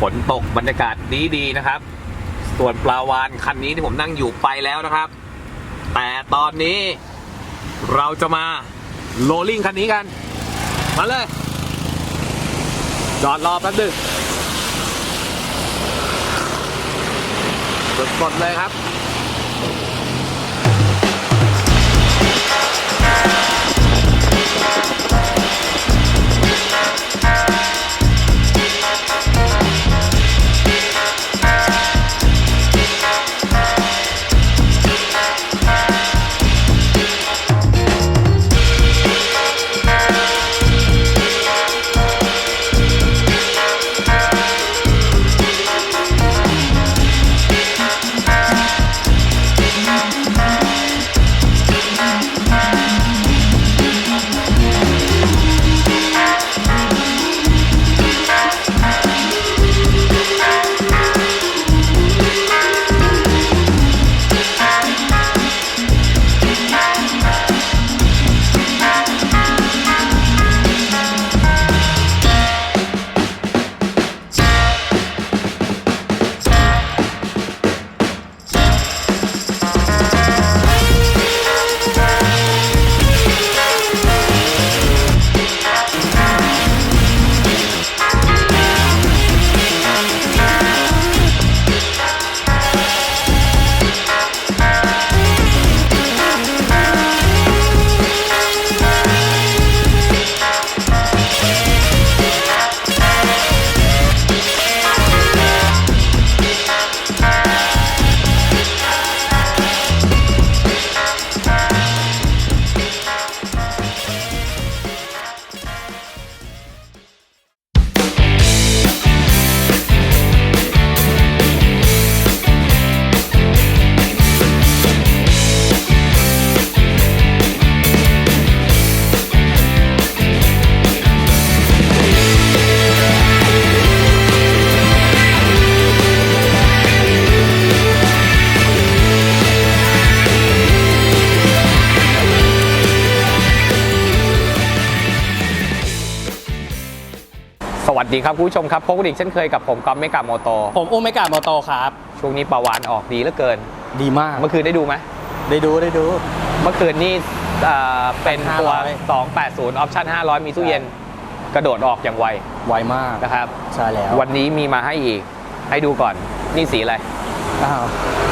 ฝนตกบรรยากาศดีดีนะครับ ส่วนปลาวานคันนี้ที่ผมนั่งอยู่ไปแล้วนะครับ แต่ตอนนี้เราจะมาโรลลิ่งคันนี้กัน มาเลย จอดรอแป๊บนึงสดๆเลยครับ ดีครับคุณผู้ชมครับพบกันอีกเช่นเคยกับผมก๊อฟเมกาโมโตผมโอเมก้าโมโตครับ ช่วงนี้ปลาวานออกดีเหลือเกิน ดีมาก เมื่อคืนได้ดูไหมได้ดูได้ดู เมื่อคืนนี่เอ่อเป็นตัว 500 280 ออปชั่น 500 มีตู้เย็นกระโดดออกอย่างไวไวมากนะครับ ใช่แล้ววันนี้มีมาให้อีก ให้ดูก่อนนี่สีอะไร อ้าว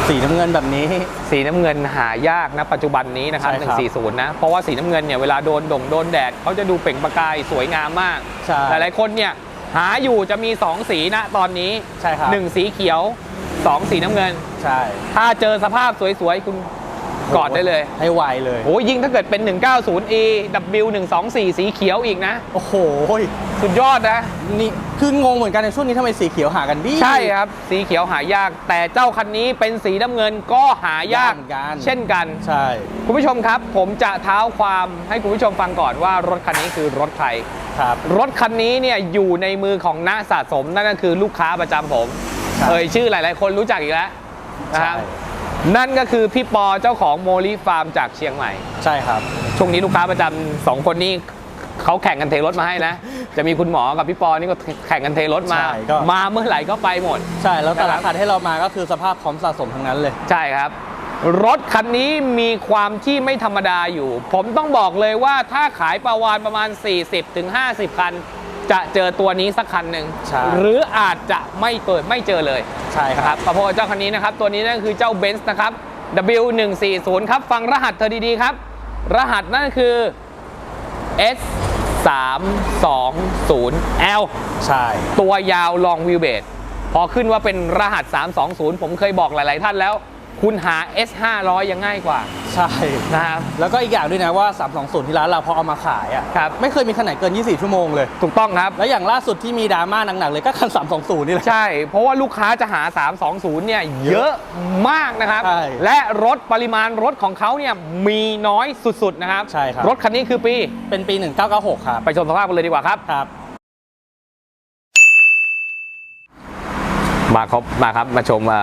สีน้ำเงินแบบนี้ สีน้ำเงินหายากนะปัจจุบันนี้นะครับ ใช่ครับ 140 นะ เพราะว่าสีน้ำเงินเนี่ยเวลาโดนด่งโดนแดดเขาจะดูเปล่งประกายสวยงามมาก ใช่ หลายๆคนเนี่ย หาอยู่จะมี 2 สีนะตอนนี้ใช่ครับ1สีเขียว 2 สีน้ำเงิน ใช่ ถ้าเจอสภาพสวยๆ คุณ กอดได้เลย ให้ไวเลยโอ้ยยิ่งถ้าเกิดเป็น 190e W124 สีเขียวอีกนะ โอ้โห สุดยอดนะ นี่คืองงเหมือนกันในช่วงนี้ทำไมสีเขียวหากันดี ใช่ครับ สีเขียวหายาก แต่เจ้าคันนี้เป็นสีน้ำเงินก็หายากเหมือนกันเช่นกัน ใช่ คุณผู้ชมครับ ผมจะเท้าความให้คุณผู้ชมฟังก่อนว่ารถคันนี้คือรถใครครับรถคันนี้เนี่ยอยู่ในมือของนักสะสมนั่นก็คือลูกค้าประจำผมครับเอ่ยชื่อหลาย ๆ คนรู้จักอีกแล้วนะครับใช่ นั่นก็คือพี่ปอเจ้าของโมลิฟาร์มจากเชียงใหม่ ใช่ครับ ช่วงนี้ลูกค้าประจำสองคนนี้เขาแข่งกันเทรถมาให้นะ จะมีคุณหมอกับพี่ปอนี่ก็แข่งกันเทรถมา ใช่ก็ มาเมื่อไหร่ก็ไปหมด ใช่แล้วแต่ครัละบคันให้เรามาก็คือสภาพพร้อมสะสมทั้งนั้นเลย ใช่ครับ รถคันนี้มีความที่ไม่ธรรมดาอยู่ ผมต้องบอกเลยว่าถ้าขายประวานประมาณ 40-50 คัน จะเจอตัวนี้สักคันหนึ่งใช่ หรืออาจจะไม่เปิดไม่เจอเลยใช่นะคครัรับบเพราะว่าเจ้าคันนี้นะครับ ตัวนี้นั่นคือเจ้าเบนซ์นะครับ W140 ครับ ฟังรหัสเธอดีๆครับ รหัสนั่นคือ S 3 2 0 L ใช่ ตัวยาวลองวิวเบดพอขึ้นว่าเป็นรหัส 320 ผมเคยบอกหลาย ๆ ท่านแล้ว คุณหา S 500ยังง่ายกว่า ใช่ นะครับ แล้วก็อีกอย่างด้วยนะว่า 320 ที่ร้านเราพอเอามาขายอะครับ ไม่เคยมีขนาดเกิน 24 ชั่วโมงเลย ถูกต้องครับ แล้วอย่างล่าสุดที่มีดราม่าหนักๆเลยก็คัน 320 นี่แหละ ใช่ เพราะว่าลูกค้าจะหา 320 เนี่ยเยอะมากนะครับ ใช่และรถปริมาณรถของเขาเนี่ยมีน้อยสุดๆนะครับ ใช่ครับ รถคันนี้คือปี เป็นปี 1996 ครับ ไปชมสภาพกันเลยดีกว่าครับ ครับ มาครับมาครับมาชมอ่า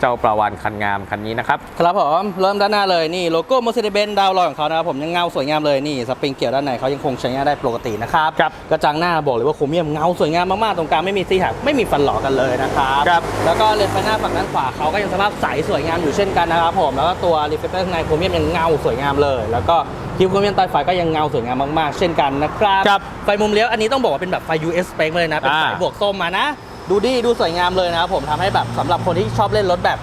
เจ้าปลาวานคันงามคันนี้นะครับครับผมเริ่มด้านหน้าเลยนี่โลโก้ Mercedes-Benz ดาวลอยของเขานะครับผมยังเงาสวยงามเลยนี่สปริงเกี่ยวด้านในเขายังคงใช้งานได้ปกตินะครับครับกระจังหน้าบอกเลยว่าโครเมียมเงาสวยงามมากๆตรงกลางไม่มีซีหักไม่มีฟันหลอกันเลยนะครับครับแล้วก็เลนส์ไฟหน้าฝั่งด้านขวาเขาก็ยังสภาพใสสวยงามอยู่เช่นกันนะครับผมแล้วก็ตัวรีเฟลเตอร์ข้างในโครเมียมยังเงาสวยงามเลย แล้วก็คิวโครเมียมใต้ไฟก็ยังเงาสวยงามมากๆ เช่นกันนะครับครับไฟมุมเลี้ยวอันนี้ต้องบอกว่าเป็นแบบไฟ US spec มาเลยนะเป็นสายอ่าบวกส้มมานะ ดูดีดูสวยงามเลยนะครับผมทำให้แบบสำหรับคนที่ชอบเล่นรถแบบ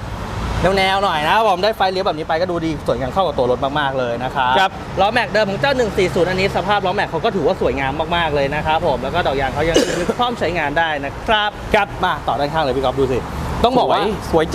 แนวๆหน่อยนะครับผมได้ไฟเลี้ยวแบบนี้ไปก็ดูดีสวยงามเข้ากับตัวรถมากๆเลยนะครับครับล้อแม็กเดิมของเจ้า 140 อันนี้สภาพล้อแม็กเขาก็ถือว่าสวยงามมากๆเลยนะครับผมแล้วก็ดอกยางเขายังยึดพร้อมใช้งานได้นะครับครับมาต่อด้านข้างเลยพี่ก๊อฟดูสิต้องบอกว่าสวยสวย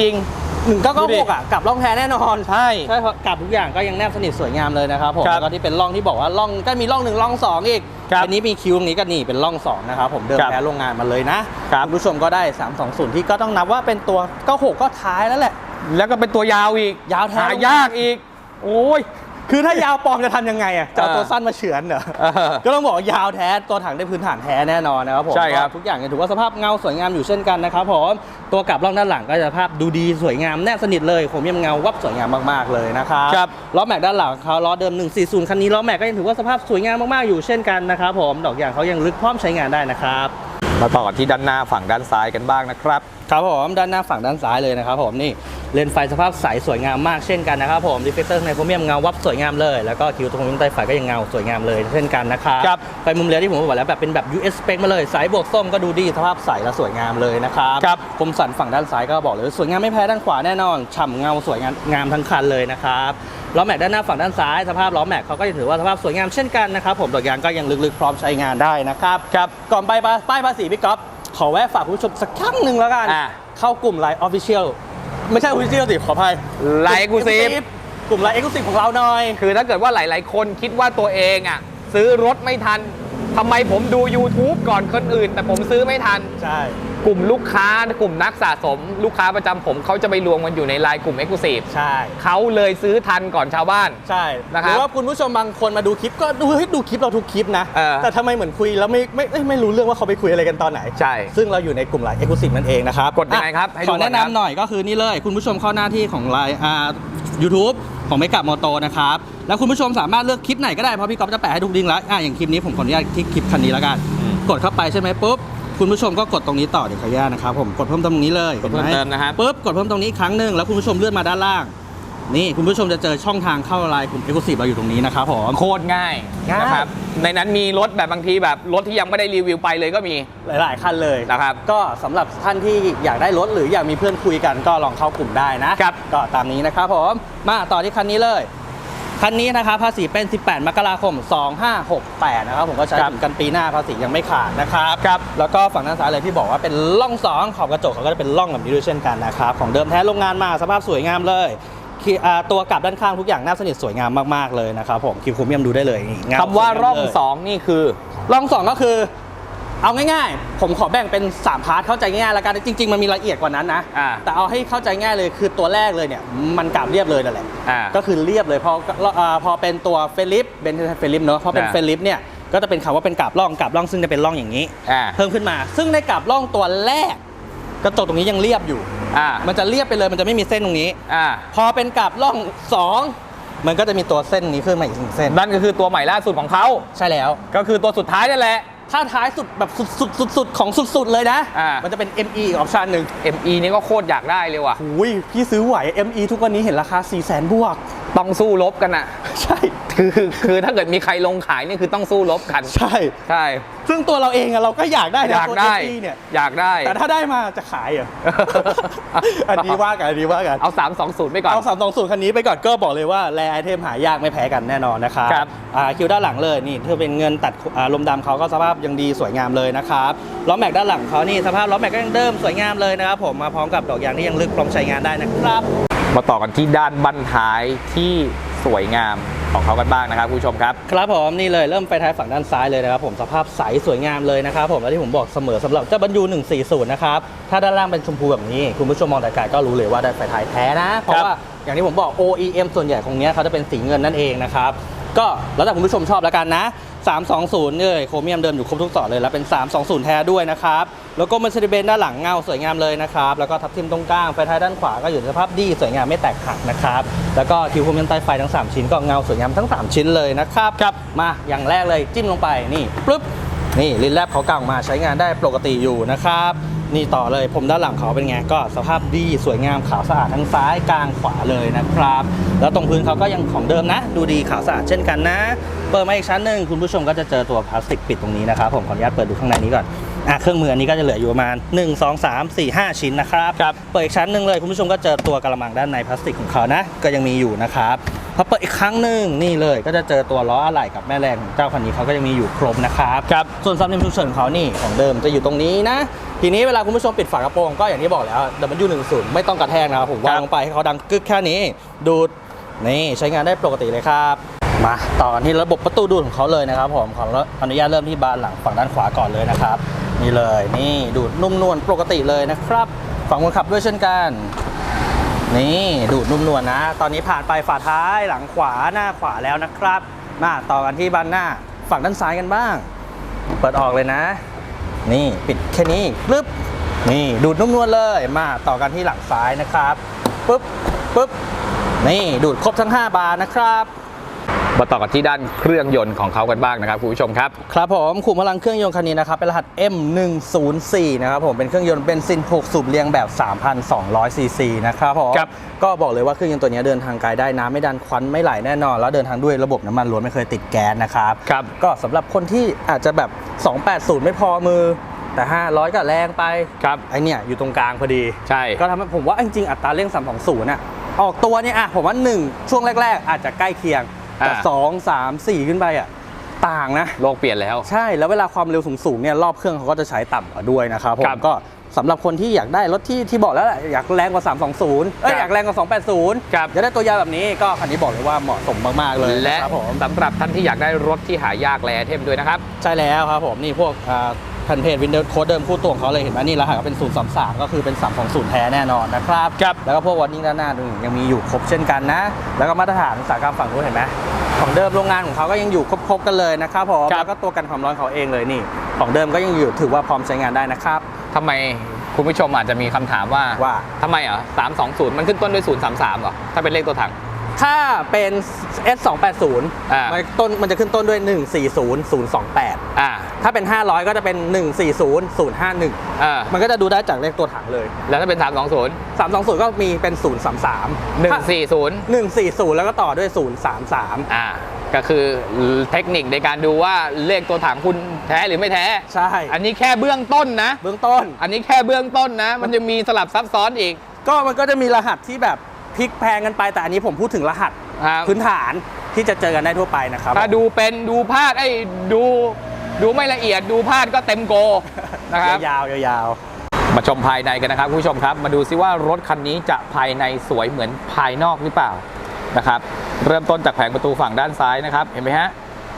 จริงดูดิ1996อะกลับร่องแท้แน่นอนใช่ใช่ครับกลับทุกอย่างก็ยังแนบสนิทสวยงามเลยนะครับผมครับแล้วก็ที่เป็นร่องที่บอกว่าร่องก็มีร่องหนึ่งร่องสองอีกครับอันนี้มีคิวตรงนี้ก็นี่เป็นร่องสองนะครับผมเดิมครับแท้โรงงานมาเลยนะครับณผู้ชมก็ได้ 320 ที่ก็ต้องนับว่าเป็นตัว96ก็ท้ายแล้วแหละ แล้วก็เป็นตัวยาวอีกยาวแท้หายากอีก โอ้ย คือถ้ายาวปลอมจะทำยังไงอะจะเอาเออตัวสั้นมาเฉือนเหรอเออก็ต้องบอกว่ายาวแท้ตัวถังได้พื้นฐานแท้แน่นอนนะครับผมใช่ครับก็ทุกอย่างเนี่ยถือว่าสภาพเงาสวยงามอยู่เช่นกันนะครับผมตัวกลับร่องด้านหลังก็จะภาพดูดีสวยงามแนบสนิทเลยผมยังเงาวับสวยงามมากๆเลยนะครับครับล้อแม็กด้านหลังเขาล้อเดิม 140 คันนี้ล้อแม็กก็ยังถือว่าสภาพสวยงามมากๆอยู่เช่นกันนะครับผมดอกยางเขายังลึกพร้อมใช้งานได้นะครับมาต่อกันที่ด้านหน้าฝั่งด้านซ้ายกันบ้างนะครับครับผมด้านหน้าฝั่งด้านซ้ายเลยนะครับผมนี่ เลนส์ไฟสภาพใสสวยงามมากเช่นกันนะครับผมดีเฟกเตอร์ในโครเมียมเงาวับสวยงามเลย แล้วก็คิวตรงนี้ใต้ไฟก็ยังเงาสวยงามเลยเช่นกันนะครับครับ ไฟมุมเลี้ยวที่ผมบอกแล้วแบบเป็นแบบ US spec มาเลยสายบวกส้มก็ดูดีสภาพใสและสวยงามเลยนะครับครับ คมสันฝั่งด้านซ้ายก็บอกเลยสวยงามไม่แพ้ด้านขวาแน่นอนฉ่ำเงาสวยงามงามทั้งคันเลยนะครับล้อแม็กด้านหน้าฝั่งด้านซ้ายสภาพล้อแม็กเขาก็ยังถือว่าสภาพสวยงามเช่นกันนะครับผมดอกยางก็ยังลึกๆพร้อมใช้งานได้นะครับครับก่อนไปป้ายภาษีพี่ก๊อฟขอแวะฝากคุณผู้ชมสักครั้งหนึ่งแล้วกัน อ่า เข้ากลุ่มไลน์ออฟฟิเชียล ไม่ใช่ออฟฟิเชียลสิขออภัย Line Exclusive กลุ่มไลน์เอ็กซ์คลูซีฟของเราหน่อย คือถ้าเกิดว่าหลาย ๆ คนคิดว่าตัวเองอะ ซื้อรถไม่ทันทำไมผมดู YouTube ก่อนคนอื่น แต่ผมซื้อไม่ทัน ใช่ กลุ่มลูกค้ากลุ่มนักสะสม ลูกค้าประจำผมเขาจะไปรวมกันอยู่ในไลน์กลุ่ม e x c l u s i v e ใช่เขาเลยซื้อทันก่อนชาวบ้าน ใช่นะครับหรือว่าคุณผู้ชมบางคนมาดูคลิปก็ดูเฮ้ยดูคลิปเราทุกคลิปนะ เออ แต่ทำไมเหมือนคุยแล้วไม่ไม่ไม่ไม่รู้เรื่องว่าเขาไปคุยอะไรกันตอนไหน ใช่ ซึ่งเราอยู่ในกลุ่มไลน์เอ็กซ์คลูซีฟนั่นเองนะครับกดยังไงครับให้ดูขอแนะก่อนครับนำหน่อยก็คือนี่เลยคุณผู้ชมเข้าหน้าที่ของไลน์อ่า YouTube ของไม่กับมอโตนะครับ แล้วคุณผู้ชมสามารถเลือกคลิปไหนก็ได้ เพราะพี่ก๊อฟจะแปะให้ทุกลิงก์แล้วอะอย่างคลิปนี้ผมขออนุญาตที่คลิปคันนี้แล้วกัน อืม กดเข้าไปใช่ไหมปุ๊บ คุณผู้ชมก็กดตรงนี้ต่อเดี๋ยวขออนุญาตนะครับผมกดเพิ่มเติมตรงนี้เลยกดเพิ่มห็นไหเติมนะครับ ปุ๊บกดเพิ่มตรงนี้อีกครั้งหนึ่งแล้วคุณผู้ชมเลื่อนมาด้านล่าง นี่คุณผู้ชมจะเจอช่องทางเข้าไลน์กลุ่มเอ็กซ์คลูซีฟเราอยู่ตรงนี้นะครับผมโคตรง่ายง่าย นะครับ ในนั้นมีรถแบบบางทีแบบรถที่ยังไม่ได้รีวิวไปเลยก็มีหลาย ๆ คันเลยนะครับ ก็สำหรับท่านที่อยากได้รถหรืออยากมีเพื่อนคุยกันก็ลองเข้ากลุ่มได้นะครับ ก็ตามนี้นะครับผมมาต่อที่คันนี้เลย คันนี้นะครับภาษีเป็น 18 มกราคม 2568 นะครับผมก็ใช้ครับถึงกันปีหน้าภาษียังไม่ขาดนะครับครับแล้วก็ฝั่งด้านซ้ายเลยที่บอกว่าเป็นล่องสองขอบกระจกเขาก็จะเป็นล่องแบบนี้ด้วยเช่นกันนะครับของเดิมแท้โรงงานมาสภาพสวยงามเลยคีอ่าตัวกลับด้านข้างทุกอย่างน่าสนิทสวยงามมากๆเลยนะครับผมคิวโครเมียมดูได้เลยนี่เงคำว่าสยมร่องเลยสองนี่คือร่องสองก็คือ เอาง่ายๆ ผมขอแบ่งเป็น 3 พาร์ทเข้าใจง่ายๆแล้วกันจริง ๆ มันมีรายละเอียดกว่านั้นนะ อ่าแต่เอาให้เข้าใจง่ายเลยคือตัวแรกเลยเนี่ย มันกราบเรียบเลยนั่นแหละ อ่าก็คือเรียบเลยพออ่าพอเป็นตัวเฟลิปเป็นเฟลิปเนอะพอเป็นอ่า เฟลิปเนี่ยก็จะเป็นคำว่าเป็นกราบร่องกราบร่องซึ่งจะเป็นร่องอย่างนี้ อ่าเพิ่มขึ้นมา ซึ่งในกราบร่องตัวแรกกระจกตรงนี้ยังเรียบอยู่ อ่ามันจะเรียบไปเลยมันจะไม่มีเส้นตรงนี้ อ่าพอเป็นกราบร่องสองมันก็จะมีตัวเส้นนี้ขึ้นมาอีกหนึ่งเส้นนั่นก็คือตัวใหม่ล่าสุดของเขาใช่แล้ว ก็คือตัวสุดท้ายนั่นแหละ ถ้าท้ายสุดแบบสุดๆๆๆของสุดๆเลยนะ อ่ามั มันจะเป็น ME อีกออปชันหนึ่ง ME นี่ก็โคตรอยากได้เลยว่ะหุยพี่ซื้อไหว ME ทุกวันนี้เห็นราคา 4 0 0 0 0 0 บวก ต้องสู้รบกันอะใช่ คือคือคือถ้าเกิดมีใครลงขายนี่คือต้องสู้รบกัน ใช่ ใช่ ซึ่งตัวเราเองอะเราก็อยากได้อนะยากตัว ได้ ME เนี่ย อยากได้ แต่ถ้าได้มาจะขายเหรอ อันนี้ว่ากันอันนี้ว่ากันเอา 320 ไปก่อน เอาสามสองศูนย์คันนี้ไปก่อนก็บอกเลยว่าแรไอเทมหายากไม่แพ้กันแน่นอนนะครับครับ อ่าคิวด้านหลังเลยนี่ถ้าเป็นเงินตัดอ่าลมดำเขาก็สภาพยังดีสวยงามเลยนะครับล้อแม็กด้านหลังเขานี่สภาพล้อแม็กก็ยังเดิมสวยงามเลยนะครับผมมาพร้อมกับดอกยางที่ยังลึกพร้อมใช้งานได้นะครับ มาต่อกันที่ด้านบั้นท้ายที่สวยงาม ของเขากันบ้างนะครับคุณผู้ชมครับ ครับผมนี่เลยเริ่มไฟท้ายฝั่งด้านซ้ายเลยนะครับผมสภาพใสสวยงามเลยนะครับผมและที่ผมบอกเสมอสำหรับเจ้าบรรยู140 นะครับ ถ้าด้านล่างเป็นชมพูแบบนี้ คุณผู้ชมมองแต่ไกลก็รู้เลยว่าได้ไฟท้ายแท้นะ เพราะว่าอย่างที่ผมบอก OEM ส่วนใหญ่ของเนี้ยเขาจะเป็นสีเงินนั่นเองนะครับ ก็แล้วแต่คุณผู้ชมชอบแล้วกันนะ 320เลยโครเมียมเดิมอยู่ครบทุกต่อเลย แล้วเป็น 320 แท้ด้วยนะครับ แล้วก็มันเซเดเบนด้านหลังเงาสวยงามเลยนะครับ แล้วก็ทับทิมตรงกลางไฟท้ายด้านขวาก็อยู่ในสภาพดีสวยงามไม่แตกหักนะครับ แล้วก็คิวโครเมียมใต้ไฟทั้ง 3 ชิ้นก็เงาสวยงามทั้ง 3 ชิ้นเลยนะครับครับมาอย่างแรกเลยจิ้มลงไปนี่ปึ๊บนี่ลิ้นแรบเขาเก่ามาใช้งานได้ปกติอยู่นะครับ นี่ต่อเลยผมด้านหลังเขาเป็นไงก็สภาพดีสวยงามขาวสะอาดทั้งซ้ายกลางขวาเลยนะครับ แล้วตรงพื้นเขาก็ยังของเดิมนะ ดูดีขาวสะอาดเช่นกันนะ เปิดมาอีกชั้นหนึ่งคุณผู้ชมก็จะเจอตัวพลาสติกปิดตรงนี้นะครับผมขออนุญาตเปิดดูข้างในนี้ก่อนอะเครื่องมืออันนี้ก็จะเหลืออยู่ประมาณ 1 2 3 4 5 ชิ้นนะครับครับเปิดอีกชั้นหนึ่งเลยคุณผู้ชมก็เจอตัวกระมังด้านในพลาสติกของเขานะ ก็ยังมีอยู่นะครับ พอเปิดอีกครั้งหนึ่งนี่เลยก็จะเจอตัวล้ออะไหล่กับแม่แรงของเจ้าคันนี้เขาก็ยังมีอยู่ครบนะครับครับส่วนซับเนมฉุกเฉินของเขานี่ของเดิมจะอยู่ตรงนี้นะ ทีนี้เวลาคุณผู้ชมปิดฝากระโปรงก็อย่างที่บอกแล้ว W10 ไม่ต้องกระแทกนะครับผมวางลงไปให้เขาดังกึกแค่นี้ ดูดนี่ใช้งานได้ปกติเลยครับ มาต่อกันที่ระบบประตูดูดของเขาเลยนะครับผมขออนุญาตเริ่มที่บานหลังฝั่งด้านขวาก่อนเลยนะครับนี่เลยนี่ดูดนุ่มนวลปกติเลยนะครับฝั่งคนขับด้วยเช่นกัน นี่ดูดนุ่มนวลนะ ตอนนี้ผ่านไปฝาท้ายหลังขวาหน้าขวาแล้วนะครับ มาต่อกันที่บานหน้าฝั่งด้านซ้ายกันบ้าง เปิดออกเลยนะ นี่ปิดแค่นี้ปึ๊บนี่ดูดนุ่มนวลเลยมาต่อกันที่หลังซ้ายนะครับปึ๊บปึ๊บนี่ดูดครบทั้ง 5 บานนะครับ มาต่อกันที่ด้านเครื่องยนต์ของเขากันบ้างนะครับคุณผู้ชมครับ ครับผมขุมพลังเครื่องยนต์คันนี้นะครับเป็นรหัส M104 นะครับผมเป็นเครื่องยนต์เบนซิน6สูบเรียงแบบ 3,200ซีซีนะครับผมครับก็บอกเลยว่าเครื่องยนต์ตัวนี้เดินทางไกลได้น้ำไม่ดันควันไม่ไหลแน่นอน แล้วเดินทางด้วยระบบน้ำมันล้วนไม่เคยติดแก๊สนะครับครับก็สำหรับคนที่อาจจะแบบ 280 ไม่พอมือแต่ 500 ก็แรงไปครับไอเนี่ยอยู่ตรงกลางพอดีใช่ก็ทำให้ผมว่าจริงๆอัตราเร่ง320น่ะออกตัวเนี่ยอะผมว่า 1 ช่วงแรก ๆ อาจจะใกล้เคียง แต่อ่า2 3 4ขึ้นไปอะต่างนะโลกเปลี่ยนแล้ว ใช่แล้วเวลาความเร็วสูงๆเนี่ยรอบเครื่องเขาก็จะใช้ต่ำกว่าด้วยนะครับผครัมบก็สำหรับคนที่อยากได้รถที่ที่บอกแล้วแหละอยากแรงกว่า 320 เอ้ยครับอยากแรงกว่า 280ครับอยากได้ตัวยาวแบบนี้ก็คันนี้บอกเลยว่าเหมาะสมมากๆเลยและนะครับผมสำหรับท่านที่อยากได้รถที่หายากแลไอเทมด้วยนะครับ ใช่แล้วครับผมนี่พวกอ่า แผ่นเพจวินเดอร์โค้ดเดิมคู่ตัวของเขาเลยเห็นไหมนี่รหัสก็เป็น033ก็คือเป็น320แท้แน่นอนนะครับครับแล้วก็พวกวอร์นิ่งด้านหน้าดูยังมีอยู่ครบเช่นกันนะ แล้วก็มาตรฐานอุตสาหกรรมฝั่งนู้นเห็นไหมของเดิมโรงงานของเขาก็ยังอยู่ครบๆกันเลยนะครับผมครับแล้วก็ตัวกันความร้อนเขาเองเลยนี่ ของเดิมก็ยังอยู่ถือว่าพร้อมใช้งานได้นะครับทำไมคุณผู้ชมอาจจะมีคำถามว่าว่าทำไมอะ320มันขึ้นต้นด้วย033เหรอถ้าเป็นเลขตัวถัง ถ้าเป็น S 2 8 0อ่ามัมันต้นมันจะขึ้นต้นด้วย 140 028 อ่าถ้าเป็น 500 ก็จะเป็น 140 051 อ่ามันก็จะดูได้จากเลขตัวถังเลย แล้วถ้าเป็น 320 320 ก็มีเป็น 033 140 140 แล้วก็ต่อด้วย 033 อ่าก็คือเทคนิคในการดูว่าเลขตัวถังคุณแท้หรือไม่แท้ ใช่ อันนี้แค่เบื้องต้นนะ เบื้องต้น อันนี้แค่เบื้องต้นนะ มันจะมีสลับซับซ้อนอีก ก็มันก็จะมีรหัสที่แบบ พลิกแพงกันไปแต่อันนี้ผมพูดถึงรหัสครับพื้นฐานที่จะเจอกันได้ทั่วไปนะครับถ้าดูเป็นดูพลาดไอ้ยดูดูไม่ละเอียดดูพลาดก็เต็มโกนะครับยาวๆยาวมาชมภายในกันนะครับคุณผู้ชมครับ มาดูซิว่ารถคันนี้จะภายในสวยเหมือนภายนอกหรือเปล่านะครับ เริ่มต้นจากแผงประตูฝั่งด้านซ้ายนะครับ เห็นไหมฮะ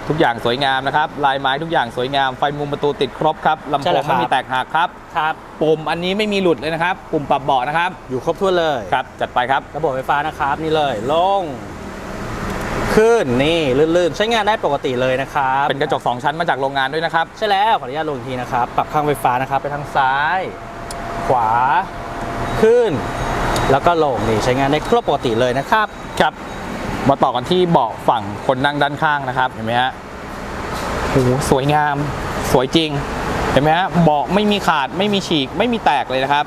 ทุกอย่างสวยงามนะครับ ลายไม้ทุกอย่างสวยงาม ไฟมุมประตูติดครบครับลำโพงไม่มีแตกหักครับๆครับปุ่มอันนี้ไม่มีหลุดเลยนะครับ ปุ่มปรับเบาะนะครับ อยู่ครบถ้วนเลยครับ จัดไปครับ ระบบไฟฟ้านะครับ นี่เลยลง ขึ้นนี่ลื่นๆ ใช้งานได้ปกติเลยนะครับ เป็นกระจก 2 ชั้นมาจากโรงงานด้วยนะครับ ใช่แล้ว ขออนุญาตลงอีกทีนะครับ ปรับข้างไฟฟ้านะครับ ไปทางซ้าย ขวา ขึ้น แล้วก็ลงนี่ใช้งานได้ครบปกติเลยนะครับ ครับ มาต่อกันที่เบาะฝั่งคนนั่งด้านข้างนะครับ เห็นไหมฮะโอ้โหสวยงาม สวยจริง เห็นไหมฮะ เบาะไม่มีขาด ไม่มีฉีก ไม่มีแตกเลยนะครับ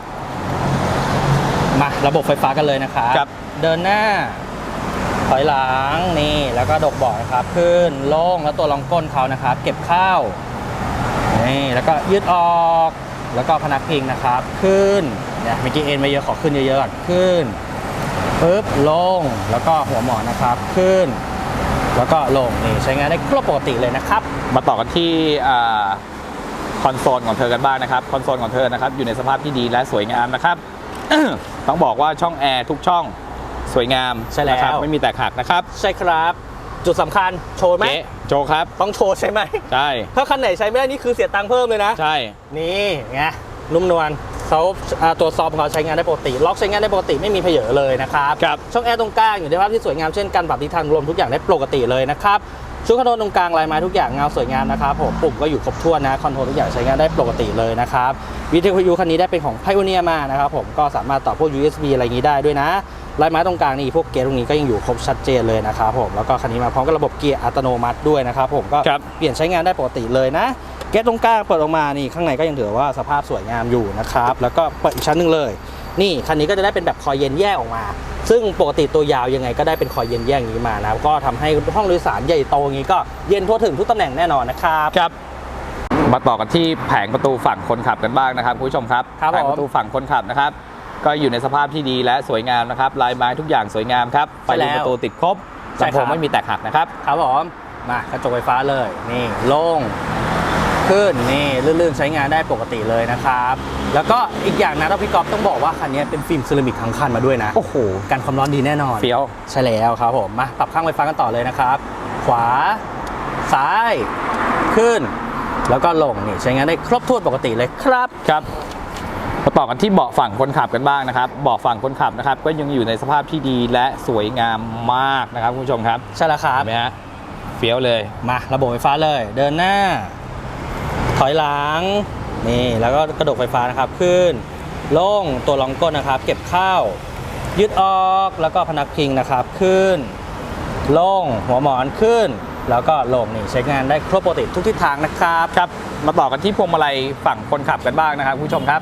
มาระบบไฟฟ้ากันเลยนะครับครับ เดินหน้า ถอยหลังนี่ แล้วก็ดกเบาะนะครับ ขึ้นลงแล้วตัวรองก้นเขานะครับ เก็บข้าวนี่แล้วก็ยืดออก แล้วก็พนักพิงนะครับ ขึ้นเนี่ยเมื่อกี้เอ็นมาเยอะขอขึ้นเยอะๆก่อนขึ้น ปึ๊บลงแล้วก็หัวหมอนนะครับขึ้น แล้วก็ลงนี่ใช้งานได้ครบปกติเลยนะครับ มาต่อกันที่อ่าคอนโซลของเธอกันบ้างนะครับคอนโซลของเธอนะครับอยู่ในสภาพที่ดีและสวยงามนะครับ ต้องบอกว่าช่องแอร์ทุกช่องสวยงามใช่แล้วนะครับไม่มีแตกหักนะครับ ใช่ครับ จุดสำคัญโชว์ไหมเจ๊โจครับ ต้องโชว์ใช่ไหมใช่ถ้าคันไหนใช้ไม่ได้นี่คือเสียตังค์เพิ่มเลยนะ ใช่นี่ไงนุ่มนวล เขาอ่าตัวซอฟต์ของเขาใช้งานได้ปกติ ล็อกใช้งานได้ปกติไม่มีเพเยอเลยนะครับครับ ช่องแอร์ตรงกลางอยู่ในสภาพที่สวยงามเช่นกันปรับทิศทางรวมทุกอย่างได้ปกติเลยนะครับชุดคอนโทรลตรงกลางลายไม้ทุกอย่างเงาสวยงามนะครับผมปุ่มก็อยู่ครบถ้วนนะคอนโทรลทุกอย่างใช้งานได้ปกติเลยนะครับวิทยุคันนี้ได้เป็นของ Pioneer มานะครับผมก็สามารถต่อพวก USB อะไรอย่างนี้ได้ด้วยนะลายไม้ตรงกลางนี่พวกเกียร์ตรงนี้ก็ยังอยู่ครบชัดเจนเลยนะครับผมแล้วก็คันนี้มาพร้อมกับระบบเกียร์อัตโนมัติด้วยนะครับผมก็ครับเปลี่ยนใช้งานได้ปกติเลยนะ เกตตรงกลางเปิดออกมานี่ข้างในก็ยังถือว่าสภาพสวยงามอยู่นะครับแล้วก็เปิดอีกชั้นหนึ่งเลย นี่คันนี้ก็จะได้เป็นแบบคอยเย็นแยกออกมา ซึ่งปกติตัวยาวยังไงก็ได้เป็นคอยเย็นแยกอย่างนี้มานะครับก็ทำให้ห้องโดยสารใหญ่โตอย่างนี้ก็เย็นทั่วถึงทุกตำแหน่งแน่นอนนะครับครับมาต่อกันที่แผงประตูฝั่งคนขับกันบ้างนะครับคุณผู้ชมครับครับผมแผงประตูฝั่งคนขับนะครับ ก็อยู่ในสภาพที่ดีและสวยงามนะครับ ลายไม้ทุกอย่างสวยงามครับไฟใช่แล้เลี้วประตูติดครบใช่ลำครัโพบงไม่มีแตกหักนะครับครับผมมากระจกไฟฟ้าเลยนี่โล่ง ขึ้นนี่ลื่นๆใช้งานได้ปกติเลยนะครับ แล้วก็อีกอย่างนะเราพี่ก๊อฟต้องบอกว่าคันนี้เป็นฟิล์มเซรามิกทั้งคันมาด้วยนะ โอ้โหกันความร้อนดีแน่นอนเฟี้ยวใช่แล้วครับผมมาปรับข้างไฟฟ้ากันต่อเลยนะครับ ขวาซ้ายขึ้น แล้วก็ลงนี่ใช้งานได้ครบถ้วนปกติเลยครับครับมาต่อกันที่เบาะฝั่งคนขับกันบ้างนะครับ เบาะฝั่งคนขับนะครับ ก็ยังอยู่ในสภาพที่ดีและสวยงามมากนะครับคุณผู้ชมครับ ใช่แล้วครับเห็นไหมฮะเฟี้ยวเลย มาระบบไฟฟ้าเลย เดินหน้า ถอยหลังนี่แล้วก็กระดกไฟฟ้านะครับขึ้นลงตัวรองก้นนะครับ เก็บเข้า ยืดออกแล้วก็พนักพิงนะครับขึ้น ลงหัวหมอนขึ้น แล้วก็ลงนี่ใช้งานได้ครบปกติทุกทิศทางนะครับครับ มาต่อกันที่พวงมาลัยฝั่งคนขับกันบ้างนะครับคุณผู้ชมครับ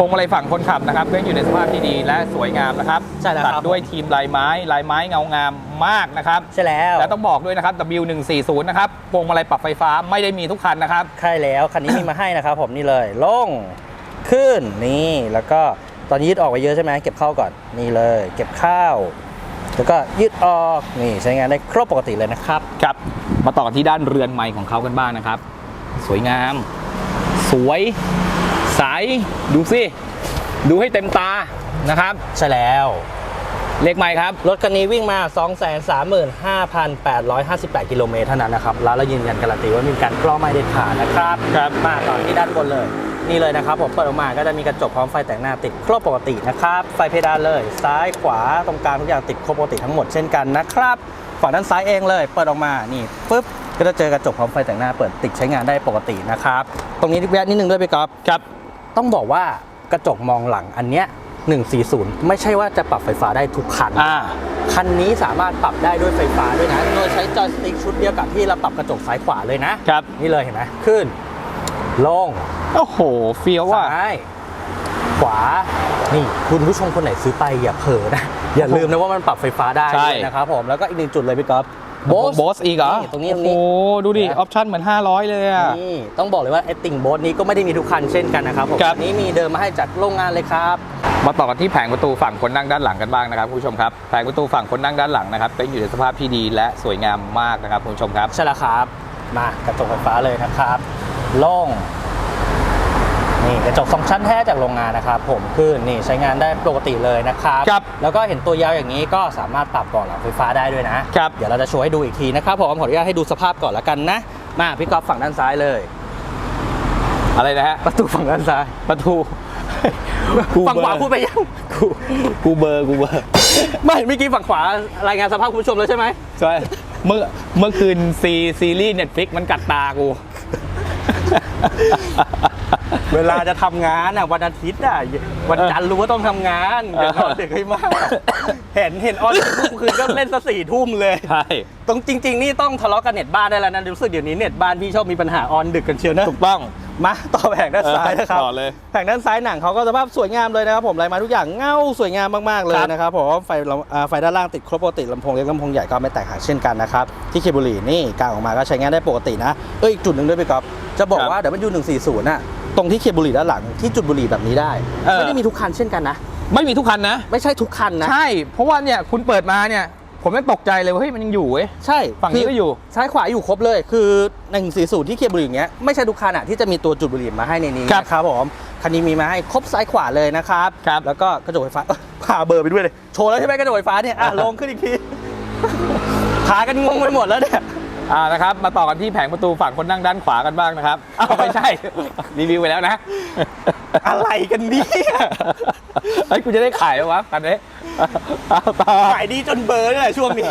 พวงมาลัยฝั่งคนขับนะครับก็อยู่ในสภาพที่ดีและสวยงามนะครับใช่แล้วตัดครับด้วยทีมลายไม้ลายไม้เงางามมากนะครับใช่แล้วและต้องบอกด้วยนะครับ W140 นะครับพวงมาลัยปรับไฟฟ้าไม่ได้มีทุกคันนะครับ ใช่แล้วคันนี้มีมาให้นะครับ ผมนี่เลยลงขึ้นนี่แล้วก็ตอนนี้ยืดออกไปเยอะใช่ไหมเก็บเข้าก่อนนี่เลย เก็บเข้าแล้วก็ยืดออกนี่ใช้งานได้ครบปกติเลยนะครับครับ มาต่อกันที่ด้านเรือนไม้ของเขากันบ้างนะครับ สวยงาม สวย ใสดูสิ ดูให้เต็มตานะครับ ใช่แล้ว เลขไม้ครับ รถคันนี้วิ่งมา 235,858 กิโลเมตรเท่านั้นนะครับ แล้วเรายืนยันการันตีว่าไมมีการกล้อไม่เด็ดขาดนะครับครับมาต่อที่ด้านบนเลย นี่เลยนะครับ ผมเปิดออกมาก็จะมีกระจกพร้อมไฟแต่งหน้าติดครบปกตินะครับ ไฟเพดานเลย ซ้ายขวาตรงกลางทุกอย่างติดครบปกติทั้งหมดเช่นกันนะครับฝั่งด้านซ้ายเองเลย เปิดออกมานี่ปุ๊บก็จะเจอกระจกพร้อมไฟแต่งหน้าเปิดติดใช้งานได้ปกตินะครับ ตรงนี้แวะนิดนึงด้วยพี่ก๊อฟครับ ต้องบอกว่ากระจกมองหลังอันเนี้ย140 ไม่ใช่ว่าจะปรับไฟฟ้าได้ทุกคัน อ่า คันนี้สามารถปรับได้ด้วยไฟฟ้าด้วยนะ โดยใช้จอยสติ๊กชุดเดียวกับที่เราปรับกระจกซ้ายขวาเลยนะ ครับ นี่เลยเห็นไหมขึ้น ลง โอ้โห เฟี้ยวว่ะ ซ้ายขวา นี่คุณผู้ชมคนไหนซื้อไปอย่าเผลอนะ อย่าลืมนะว่ามันปรับไฟฟ้าได้ใช่ ด้วยนะครับผม แล้วก็อีกหนึ่งจุดเลยพี่ก๊อฟ โบสโบสอีกเหรอนี่ตรงนี้ตรงนี้ โอ้โหดูดิอนะอปชั่นเหมือน 500 เลยอะ นี่ต้องบอกเลยว่าไอ้ติ่งโบสนี้ก็ไม่ได้มีทุกคันเช่นกันนะครับผมครับ อันนี้มีเดิมมาให้จากโรงงานเลยครับ มาต่อกันที่แผงประตูฝั่งคนนั่งด้านหลังกันบ้างนะครับคุณผู้ชมครับแผงประตูฝั่งคนนั่งด้านหลังนะครับก็อยู่ในสภาพที่ดีและสวยงามมากนะครับคุณผู้ชมครับ ใช่แล้วครับ มากระจกไฟฟ้าเลยนะครับโล่ง นี่กระจกสองชั้นแท้จากโรงงานนะครับผมขึ้นนี่ใช้งานได้ปกติเลยนะครับครับแล้วก็เห็นตัวยาวอย่างนี้ก็สามารถปรับเก่อนหลังไฟฟ้าได้ด้วยนะครับ เดี๋ยวเราจะโชว์ให้ดูอีกทีนะครับผมขออนุญาตให้ดูสภาพก่อนละกันนะมาพี่กอฟฝั่งด้านซ้ายเลย อะไรนะฮะประตูฝั่งด้านซ้ายประตูฝั่งขวาพูดไปยังกูกูเบอร์กูเบอร์ไม่เมื่อกี้ฝั่งขวารายงานสภาพคุณผู้ชมแล้วใช่ไหมใช่เมื่อเมื่อคืนซีซีรีส์เน็ตฟิกมันกัดตากู เวลาจะทำงานอะวันอาทิตย์อะวันจันทร์รู้ว่าต้องทำงานเดี๋ยวนอนดึกให้มากเห็นเห็นออนทุกคืนก็เล่นซะสี่ทุ่มเลยใช่ตรงจริง ๆ นี่ต้องทะเลาะกับเน็ตบ้านได้แล้วนะรู้สึกเดี๋ยวนี้เน็ตบ้านพี่ชอบมีปัญหาออนดึกกันเชียวนะถูกต้องมาต่อแผงด้านซ้ายนะครับต่อเลยแผงด้านซ้ายหนังเขาก็สภาพสวยงามเลยนะครับผมลายไม้ทุกอย่างเงาสวยงามมากๆเลยครับนะครับผมไฟลำอ่าไฟด้านล่างติดครบปกติลำโพงเล็กลำโพงใหญ่ก็ไม่แตกหักเช่นกันนะครับที่เคเบุรีนี่กลางออกมาก็ใช้งานได้ปกตินะเอออีกจุดหนึ่งด้วยพี่ก๊อฟจะบอกว่าเดี๋ยวมันยู140น่ะ ตรงที่เคเบุรีด้านหลังที่จุดบุหรี่แบบนี้ได้เออ ไม่ได้มีทุกคันเช่นกันนะ ไม่มีทุกคันนะ ไม่ใช่ทุกคันนะ ใช่ เพราะว่าเนี่ยคุณเปิดมาเนี่ย ผมยังตกใจเลยว่าเฮ้ยมันยังอยู่เว้ย ใช่ฝั่งนี้ก็อยู่ซ้ายขวาอยู่ครบเลย คือ140ที่เคเบุรีอย่างเงี้ยไม่ใช่ทุกคันอะที่จะมีตัวจุดบุหรี่มาให้ในนี้ครับนะครับผมคันนี้มีมาให้ครบซ้ายขวาเลยนะครับครับ แล้วก็กระจกไฟฟ้าเอ้ยพาเบอร์ไปด้วยเลยโชว์แล้วใช่ไหมกระจกไฟฟ้าเนี่ยอะลงขึ้นอีกที พากันงงไปหมดแล้วเนี่ย อ่านะครับมาต่อกันที่แผงประตูฝั่งคนนั่งด้านขวากันบ้างนะครับอ้าวไม่ใช่ รีวิวไปแล้วนะ อะไรกันเนี่ยเฮ้ยกูจะได้ขายไหมวะกันนี้เอาต่อขายดีจนเบลอร์เลยช่วงนี้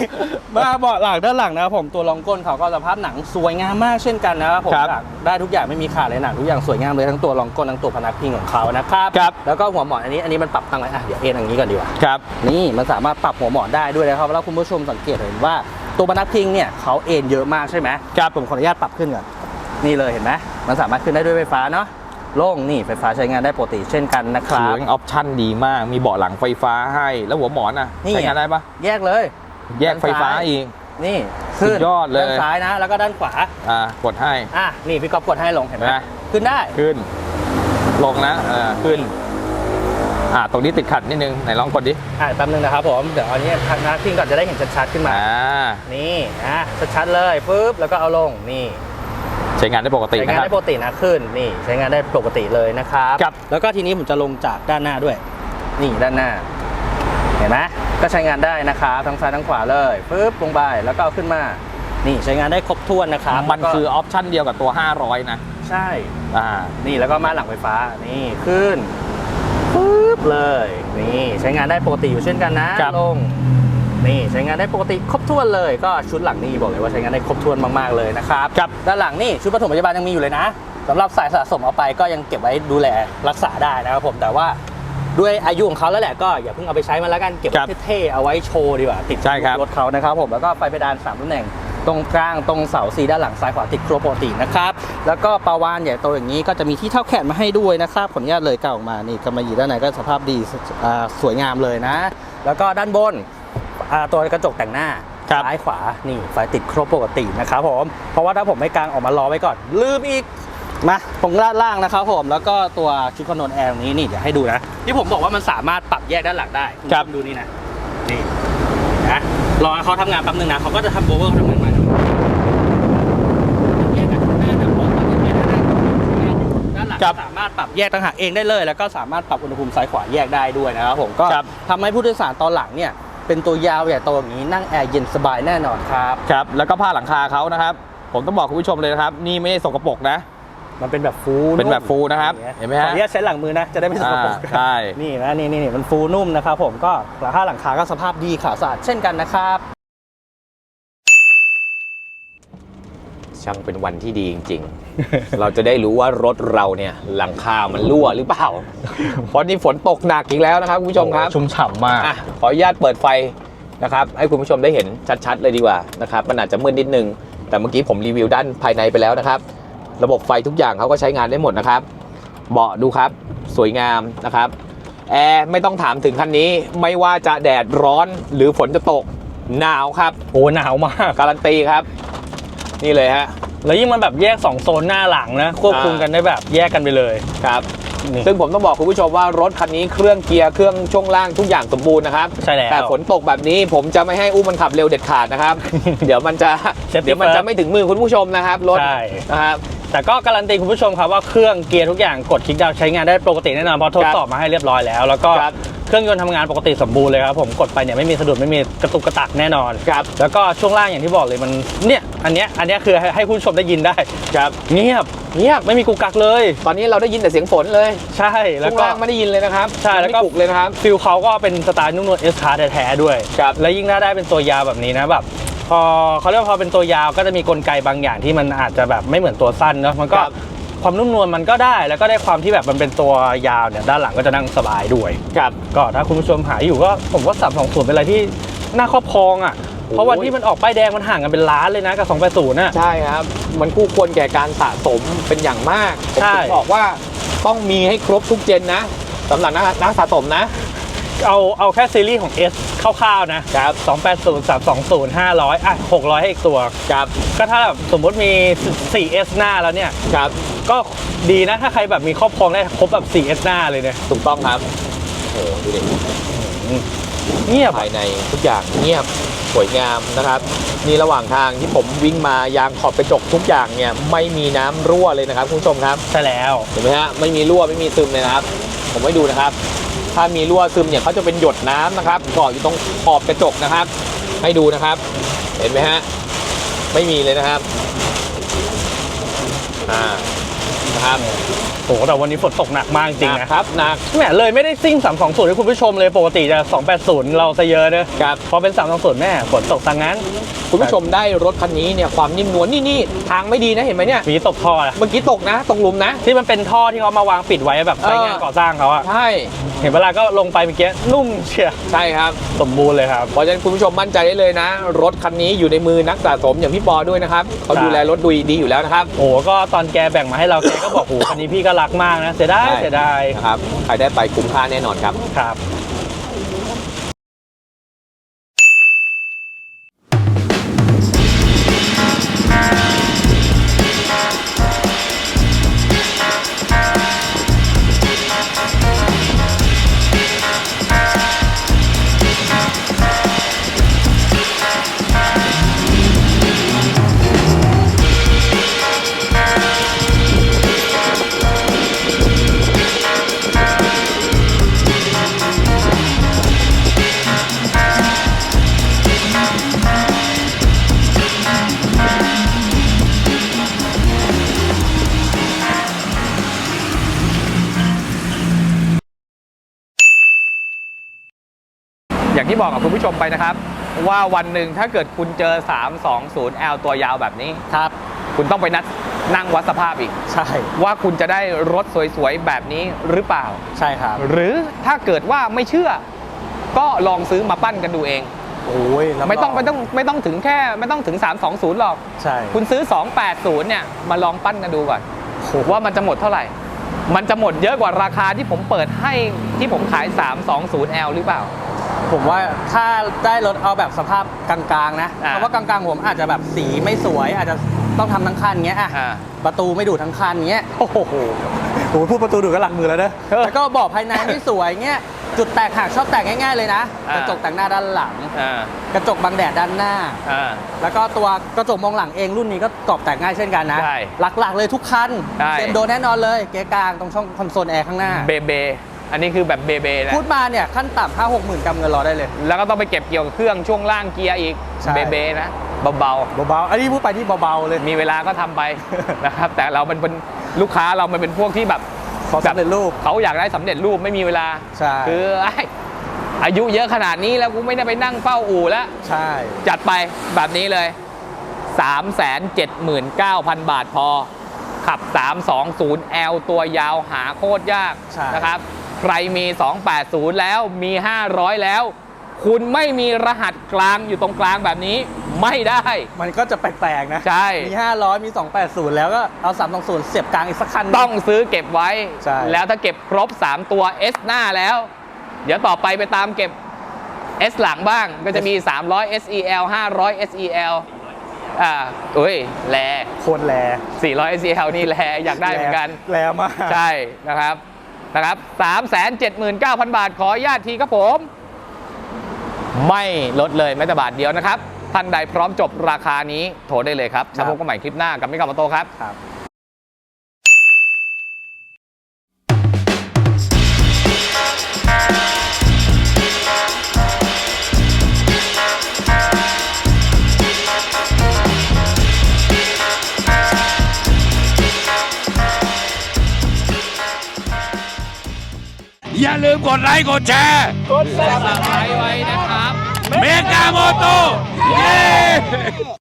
มาเบาะหลังด้านหลังนะครับผมตัวรองก้นเขาก็สภาพหนังสวยงามมากเช่นกันนะครับผมครับหนังได้ทุกอย่างไม่มีขาดเลยหนังทุกอย่างสวยงามเลยทั้งตัวรองก้นทั้งตัวพนักพิงของเขานะครับครับ แล้วก็หัวหมอนอันนี้อันนี้มันปรับตั้งไว้อะเดี๋ยวเอ็นอย่างนี้ก่อนดีกว่า ครับ นี่มันสามารถปรับหัวหมอนได้ด้วยนะครับแล้วคุณผู้ชมสังเกตเห็นว่า ตัวพนักพิงเนี่ยเขาเอ็นเยอะมากใช่ไหมครับผมขออนุญาตปรับขึ้นก่อนนี่เลยเห็นไหมมันสามารถขึ้นได้ด้วยไฟฟ้าเนาะโล่งนี่ไฟฟ้าใช้งานได้ปกติเช่นกันนะคถืรัอบออปชั่นดีมากมีเบาะหลังไฟฟ้าให้ แล้วหัวหมอนอะนี่ใช้งานได้ปะแยกเลย แยกไฟฟ้าอีกนี่สุดยอดเลยด้านซ้ายนะ แล้วก็ด้านขวาอ่ากดให้อะนี่พี่ก๊อฟกดให้ลงเห็นไหมนะขึ้นได้ขึ้น ลงนะเออขึ้น อ่าตรงนี้ติดขัดนิดนึงไหนลองกดดิอะแป๊บนึงนะครับผม เดี๋ยวเอานี้ทางนักทิ้งก่อนจะได้เห็นชัดๆขึ้นมา อ่า นี่อะชัดๆเลยปุ๊บแล้วก็เอาลงนี่ใช้งานได้ปกติใช้นะงานครับ ได้ปกตินะขึ้นนี่ใช้งานได้ปกติเลยนะครับ ครับ แล้วก็ทีนี้ผมจะลงจากด้านหน้าด้วย นี่ด้านหน้า เห็นไหมก็ใช้งานได้นะครับทั้งซ้ายทั้งขวาเลยปุ๊บลงไปแล้วก็เอาขึ้นมา นี่ใช้งานได้ครบถ้วนนะครับมันแล้วก็คือออปชั่นเดียวกับตัว 500 นะ ใช่ อ่า นี่แล้วก็มาหลังไฟฟ้านี่ขึ้น ปุ๊บเลย นี่ใช้งานได้ปกติอยู่เช่นกันนะครับ ลง นี่ใช้งานได้ปกติครบถ้วนเลย ก็ชุดหลังนี่บอกเลยว่าใช้งานได้ครบถ้วนมากๆเลยนะครับครับ ด้านหลังนี่ชุดปฐมพยาบาลยังมีอยู่เลยนะสำหรับสายสะสมเอาไปก็ยังเก็บไว้ดูแลรักษาได้นะครับผมแต่ว่าด้วยอายุของเขาแล้วแหละก็อย่าเพิ่งเอาไปใช้มันแล้วกันเก็บครัไว้บเท่ๆเอาไว้โชว์ดีกว่าติดใช่ครับ รถเขานะครับผมแล้วก็ไฟเพดานสามตำแหน่ง ตรงกลางตรงเสาสีด้านหลังซ้ายขวาติดครบปกตินะครับ แล้วก็ปลาวานใหญ่โตอย่างนี้ก็จะมีที่เท่าแขนมาให้ด้วยนะครับขออนุญาตเลยก้าวออกมานี่กำมะหยี่ด้านในก็สภาพดีอ่าสวยงามเลยนะ แล้วก็ด้านบนอ่าตัวกระจกแต่งหน้าครับซ้ายขวานี่ไฟติดครบปกตินะครับผมเพราะว่าถ้าผมไม่กางออกมารอไว้ก่อน ลืมอีกมาตรงด้านล่างนะครับผมแล้วก็ตัวชุดคอนโทรลแอร์ตรงนี้นี่เดี๋ยวให้ดูนะที่ผมบอกว่ามันสามารถปรับแยกด้านหลังได้ณครับผู้ชมดูนี่นะนี่นะรอให้เขาทำงานแป๊บนึงนะเขาก็จะทำโบเวอร์เขาทำงานมาแยกกันหน้ากับเบาะก็จะแยกด้านหน้าด้านหลัง ครับสามารถปรับแยกต่างหากเองได้เลย แล้วก็สามารถปรับอุณหภูมิซ้ายขวาแยกได้ด้วยนะครับผมก็ครับ ทำให้ผู้โดยสารตอนหลังเนี่ยเป็นตัวยาวใหญ่โตอย่างนี้นั่งแอร์เย็นสบายแน่นอนครับ ครับ แล้วก็ผ้าหลังคาเขานะครับ ผมต้องบอกคุณผู้ชมเลยนะครับ นี่ไม่ได้สกปรกนะ มันเป็นแบบฟูเป็นแบบฟูนะครับอย่างงี้ยเห็นไหมฮะขออนุญาตใช้หลังมือนะ จะได้ไม่สกปรกอ่าใช่ นี่นะนี่นี่นี่มันฟูนุ่มนะครับผมก็ราคาหลังคาก็สภาพดีขาวสะอาดเช่นกันนะครับ ช่างเป็นวันที่ดีจริง ๆ เราจะได้รู้ว่ารถเราเนี่ยหลังคามันรั่วหรือเปล่า เพราะนี่ฝนตกหนักอีกแล้วนะครับคุณผู้ชมครับ ชุ่มฉ่ำมากอะขออนุญาตเปิดไฟนะครับ ให้คุณผู้ชมได้เห็นชัดๆ เลยดีกว่านะครับ มันอาจจะมืดนิดนึง แต่เมื่อกี้ผมรีวิวด้านภายในไปแล้วนะครับ ระบบไฟทุกอย่างเขาก็ใช้งานได้หมดนะครับ เบาะดูครับ สวยงามนะครับ แอร์ไม่ต้องถามถึงคันนี้ ไม่ว่าจะแดดร้อนหรือฝนจะตกหนาวครับ โอ้หนาวมาก การันตีครับ นี่เลยฮะ แล้วยิ่งมันแบบแยก 2 โซนหน้าหลังนะ ควบคุมกันได้แบบแยกกันไปเลยครับนี่ซึ่งผมต้องบอกคุณผู้ชมว่ารถคันนี้เครื่องเกียร์เครื่องช่วงล่างทุกอย่างสมบูรณ์นะครับใช่แล้วแต่ฝนตกแบบนี้ผมจะไม่ให้อุ้มมันขับเร็วเด็ดขาดนะครับ เดี๋ยวมันจะ Safety เดี๋ยวมันจะ first ไม่ถึงมือคุณผู้ชมนะครับรถใช่นะครับ แต่ก็การันตีคุณผู้ชมครับว่าเครื่องเกียร์ทุกอย่างกดคลิกดาวน์ใช้งานได้ปกติแน่นอนเพราะทดสอบมาให้เรียบร้อยแล้ว แล้วก็ครับเครื่องยนต์ทำงานปกติสมบูรณ์เลยครับผมกดไปเนี่ยไม่มีสะดุดไม่มีกระตุกกระตักแน่นอนครับแล้วก็ช่วงล่างอย่างที่บอกเลยมันเนี่ยอันเนี้ยอันเนี้ยคือให้ให้คุณผู้ชมได้ยินได้ครับเงียบเงียบไม่มีกุกกักเลย ตอนนี้เราได้ยินแต่เสียงฝนเลย ใช่แล้ช่ววงก็ล่างไม่ได้ยินเลยนะครับใช่แล้วก็ไม่ปลุกเลยนะครับฟิลเขาก็เป็นสไตล์นุ่มนวลเอสคาร์แท้ๆด้วยครับแล้วยิ่งถ้าได้เป็นตัวยาวแบบนี้นะแบบ พอเขาเรียกว่าพอเป็นตัวยาวก็จะมีกลไกบางอย่างที่มันอาจจะแบบไม่เหมือนตัวสั้นเนาะมันก็ครับ ความนุ่มนวลมันก็ได้ แล้วก็ได้ความที่แบบมันเป็นตัวยาวเนี่ยด้านหลังก็จะนั่งสบายด้วย ครับ ก็ถ้าคุณผู้ชมหาอยู่ก็ผมว่า3 2 0เป็นอะไรที่น่าครอบครองอะโอ้ยเพราะวันที่มันออกป้ายแดงมันห่างกันเป็นล้านเลยนะกับ280น่ะ ใช่ครับ มันคู่ควรแก่การสะสมเป็นอย่างมากผมใช่ ถึงบอกว่าต้องมีให้ครบทุกเจนนะสำหรับนักนักสะสมนะ เอาเอาแค่ซีรีส์ของ S คร่าวๆนะครับ280 320 500 อะ 600 ให้อีกตัว ครับ ก็ถ้าแบบสมมติมี 4S หน้าแล้วเนี่ย ครับ ก็ดีนะ ถ้าใครแบบมีครอบครองได้ครบแบบ 4S หน้าเลยเนี่ย ถูกต้องครับ โอ้โหดูดิเงียบภายในทุกอย่างเงียบสวยงามนะครับ นี่ระหว่างทางที่ผมวิ่งมายางขอบกระจกทุกอย่างเนี่ยไม่มีน้ำรั่วเลยนะครับคุณผู้ชมครับ ใช่แล้ว เห็นไหมฮะไม่มีรั่วไม่มีซึมเลยนะครับ ผมให้ดูนะครับ ถ้ามีรั่วซึมเนี่ยเขาจะเป็นหยดน้ำนะครับเกาะอยู่ตรงขอบกระจกนะครับ ให้ดูนะครับ เห็นไหมฮะไม่มีเลยนะครับอ่า นะครับโอ้โหแต่วันนี้ฝนตกหนักมากจริงหนันะกครับหนักแหมเลยไม่ได้ซิ่ง 320 ให้คุณผู้ชมเลยปกติจะ 280 เราซะเยอะเนอะครับพอเป็น 320 แม่ฝนตกซะงั้น คุณผู้ชมได้รถคันนี้เนี่ยความนิ่มนวลนี่นี่ทางไม่ดีนะเห็นไหมเนี่ยมีตกท่อนะเมื่อกี้ตกนะตรงหลุมนะ ที่มันเป็นท่อที่เขามาวางปิดไว้แบบใช้งานเออก่อสร้างเขาอะใช่เห็นเวลาก็ลงไปเมื่อกี้นุ่มเชียร์ใช่ครับสมบูรณ์เลยครับเพราะฉะนั้นคุณผู้ชมมั่นใจได้เลยนะ รถคันนี้อยู่ในมือนักสะสมอย่างพี่ปอด้วยนะครับเขาใช่ดูแลรถดูดีอยู่แล้วนะครับโอ้โหก็ตอนแกแบ่งมาให้เราแกก็บอกโอ้โหคันนี้พี่ก็รักมากนะ เสียดายใช่ เสียดายนะครับ ใครได้ไปคุ้มค่าแน่นอนครับ ครับ อย่างที่บอกกับคุณผู้ชมไปนะครับ ว่าวันหนึ่งถ้าเกิดคุณเจอ 320L ตัวยาวแบบนี้ ครับ คุณต้องไปนัดนั่งวัดสภาพอีก ใช่ ว่าคุณจะได้รถสวยๆ แบบนี้หรือเปล่า ใช่ครับ หรือถ้าเกิดว่าไม่เชื่อ ก็ลองซื้อมาปั้นกันดูเอง โอ้ยรับรไม่ต้องไม่ต้องไม่ต้องถึงแค่ไม่ต้องถึง 320 หรอก ใช่คุณซื้อ 280 เนี่ยมาลองปั้นกันดูก่อนโอ้โหว่ามันจะหมดเท่าไหร่ มันจะหมดเยอะกว่าราคาที่ผมเปิดให้ที่ผมขาย 320L หรือเปล่า ผมว่าถ้าได้รถเอาแบบสภาพกลางๆนะอ่า เพราะว่ากลางๆผมอาจจะแบบสีไม่สวย อาจจะต้องทำทั้งคันเงี้ยอะอ่าประตูไม่ดูดทั้งคันเงี้ยโอ้โหโอ้โหพูดประตูดูดก็หลักมือแล้วเนอะเออแล้วก็บอกภายในไม่สวยเงี้ยจุดแตกหักชอบแตกง่ายๆเลยนะอ่ากระจกแต่งหน้าด้านหลัง อ่ากระจกบังแดดด้านหน้า อ่า แล้วก็ตัวกระจกมองหลังเองรุ่นนี้ก็กรอบแตกง่ายเช่นกันนะ ใช่หลักๆเลยทุกคันใช่เต็มโดนแน่นอนเลย เกียร์กลางตรงช่องคอนโซลแอร์ข้างหน้า เบเบ อันนี้คือแบบเบเบนะพูดมาเนี่ยขั้นต่ำห้าหกหมื่นกำเงินรอได้เลย แล้วก็ต้องไปเก็บเกี่ยวกับเครื่องช่วงล่างเกียร์อีกใช่ เบเบนะเบาเบาๆอันนี้พูดไปที่เบาๆเลยๆมีเวลาก็ทำไป นะครับแต่เรามันเป็นลูกค้าเรามันเป็นพวกที่แบบ ขอสำเร็จรูป เขาอยากได้สำเร็จรูปไม่มีเวลา ใช่ คือไอ้อายุเยอะขนาดนี้แล้วกูไม่ได้ไปนั่งเฝ้าอู่แล้ว ใช่ จัดไปแบบนี้เลย 379,000 บาทพอ ขับ 320L ตัวยาวหาโคตรยากใช่ นะครับ ใครมี 280 แล้วมี 500 แล้ว คุณไม่มีรหัสกลางอยู่ตรงกลางแบบนี้ไม่ได้ มันก็จะแปลกๆนะใช่ มี 500 มี 280 แล้วก็เอา 320 เสียบกลางอีกสักคันหนึ่ ต้องซื้อเก็บไว้ ใช่ แล้วถ้าเก็บครบ 3 ตัว S หน้าแล้ว เดี๋ยวต่อไปไปตามเก็บ S หลังบ้างก็จะมี 300 SEL 500 SEL อ่าเอ้ยแลโคตรแล400 SEL นี่แลอยากได้เหมือนกัน แลมาก ใช่นะครับ นะครับ379,000บาทขออนุญาตทีครับผม ไม่ลดเลยแม้แต่บาทเดียวนะครับ ท่านใดพร้อมจบราคานี้โทรได้เลยครับครัชาบพบกันใหม่คลิปหน้ากับมิกามาโตครับ ลืมกดไลค์กดแชร์กดซับสไครต์ไว้นะครับ เมกาโมโตเย้